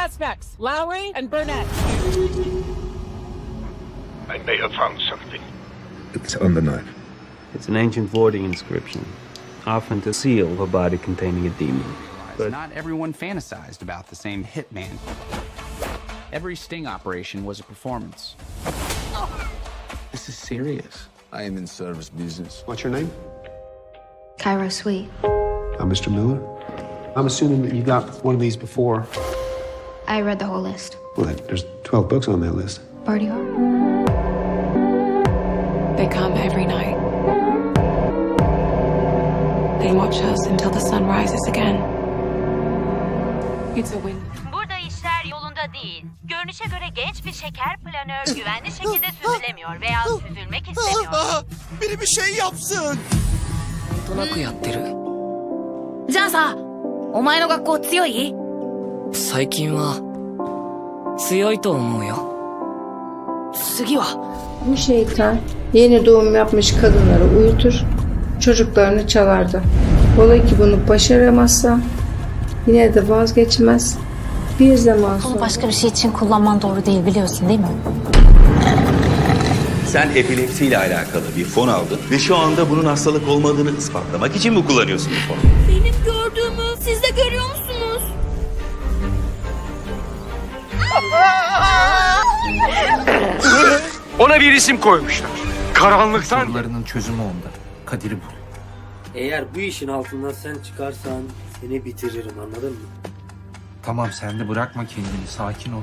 suspects Lowry and Burnett. I may have found something. It's on the knife. It's an ancient warding inscription, often the seal of a body containing a demon. But Not everyone fantasized about the same hitman. Every sting operation was a performance. This is serious. I am in service business. What's your name? Cairo Sweet. I'm Mr. Miller. I'm assuming that you got one of these before. I read the whole list. Well, there's 12 books on that list. Party hard. They come every night. They watch us until the sun rises again. It's a win. Burada işler yolunda değil. Görünüşe göre genç bir şeker planör güvenli şekilde süzülemiyor veya süzülmek istemiyor. Biri bir şey yapsın. となくやってるじゃあさお前の学校強い 最近は強いと思うよ次は Bu şeytan yeni doğum yapmış kadınları uyutur, çocuklarını çalardı. Ola ki bunu başaramazsa yine de vazgeçmez. Bir zaman Bunu sonra başka bir şey için kullanman doğru değil biliyorsun değil mi? Sen epilepsiyle alakalı bir fon aldın ve şu anda bunun hastalık olmadığını ispatlamak için mi kullanıyorsun bu fonu? Benim gördüğümü siz de görüyor musunuz? Ona bir isim koymuşlar. Karanlıktan Sorularının çözümü onda. Kadir'i bul. eğer bu işin altından sen çıkarsan seni bitiririm anladın mı? Tamam sen de bırakma kendini. Sakin ol.